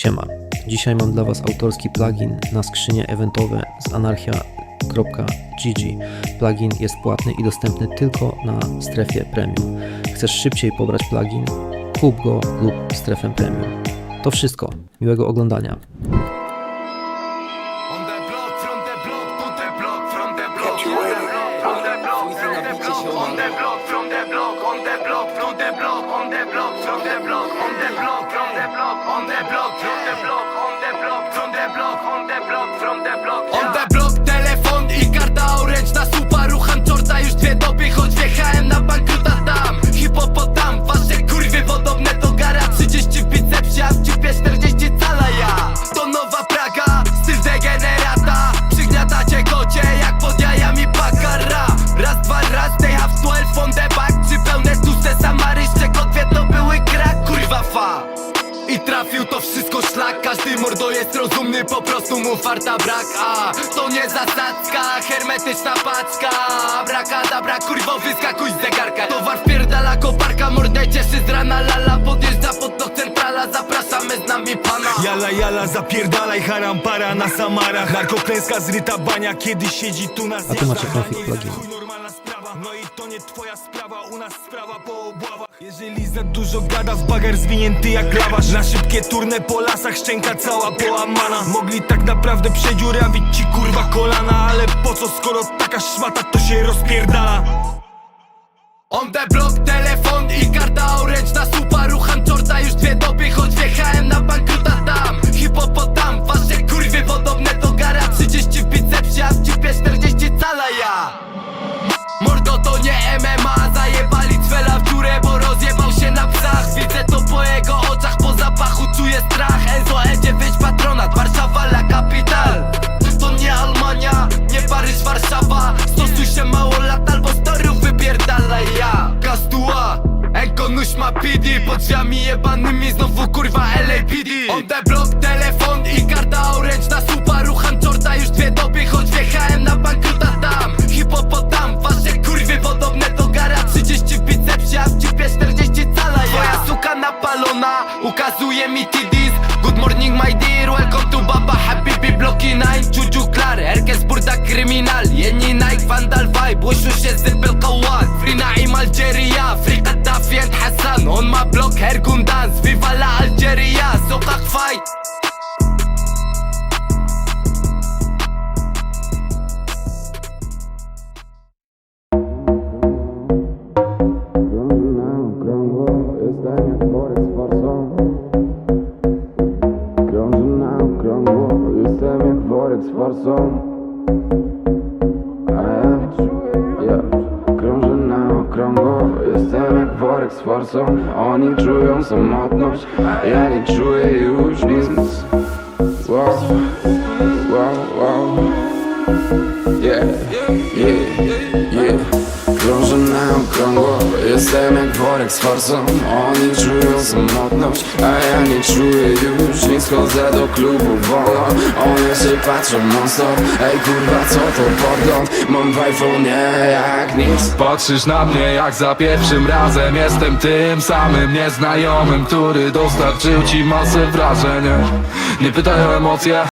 Siema. Dzisiaj mam dla Was autorski plugin na skrzynie eventowe z anarchia.gg. Plugin jest płatny i dostępny tylko na strefie premium. Chcesz szybciej pobrać plugin? Kup go lub strefę premium. To wszystko. Miłego oglądania. On the block, on the block, on the block, on the block, on the block, On the block, telefon i karta orange na supa, rucham czorta już dwie doby, choć wjechałem na bankruta tam. Hipopotam, wasze kurwy podobne do gara, 30 w bicepsie, a w cipie 40 cala ja. To nowa Praga, styl degenerata, przygniatacie kocie jak pod jajami pakara. Raz, dwa, raz, they have 12 on the back, czy pełne tłuste samary, z czego dwie to były krak, kurwa fa. I trafił to wszystko szlak Każdy mordo jest rozumny, po prostu mu farta brak. A to nie zasadzka, hermetyczna paczka Abrakadabra, kurwo wyskakuj z zegarka. Towar wpierdala koparka, mordę cieszy z rana Lala. Podjeżdża pod do centrala Zapraszamy z nami pana. Jala jala zapierdalaj harampara na samarach Narkoklęska zryta bania kiedy siedzi tu na tu macie zjazdach. chuj normalna sprawa. No i to nie twoja sprawa, u nas sprawa po obławach Jeżeli za dużo gada w bager zwinięty jak lawasz. Na szybkie turne po lasach szczęka cała połamana. Mogli tak naprawdę przedziurawić ci kurwa kolana Ale po co skoro taka szmata to się rozpierdala. On the block, CD Pod drzwiami jebanymi znowu kurwa LAPD On the block, telefon i karta orange na supa Rucham Jorda już dwie doby, choć wjechałem na bankruta tam. Hipopotam, wasze kurwy podobne do gara 30 w bicepsie, a w cipie 40 cala ja Twoja suka napalona, ukazuje mi TDs Good morning my dear, welcome to Baba Habibi Bloki 9, Juju Klar, Erkes Burda Kryminal Jenny Nike, Vandal Vibe, łyszu się zybyl kołan on my block, Hergun dance, viva la Algeria Sokak fight okrągło, jestem jak worek z forsą z forsą Oni czują samotność, ja nie czuję już nic. Wow, wow, wow. Yeah, yeah, yeah. Krążę na okrągło, jestem jak worek z forsą Oni czują samotność, a ja nie czuję już nic Chodzę do klubu wolno, oni się patrzą non stop Ej kurwa co to podgląd, mam w iPhone'ie jak nic. Patrzysz na mnie jak za pierwszym razem. Jestem tym samym nieznajomym Który dostarczył ci masę wrażeń. Nie pytaj o emocje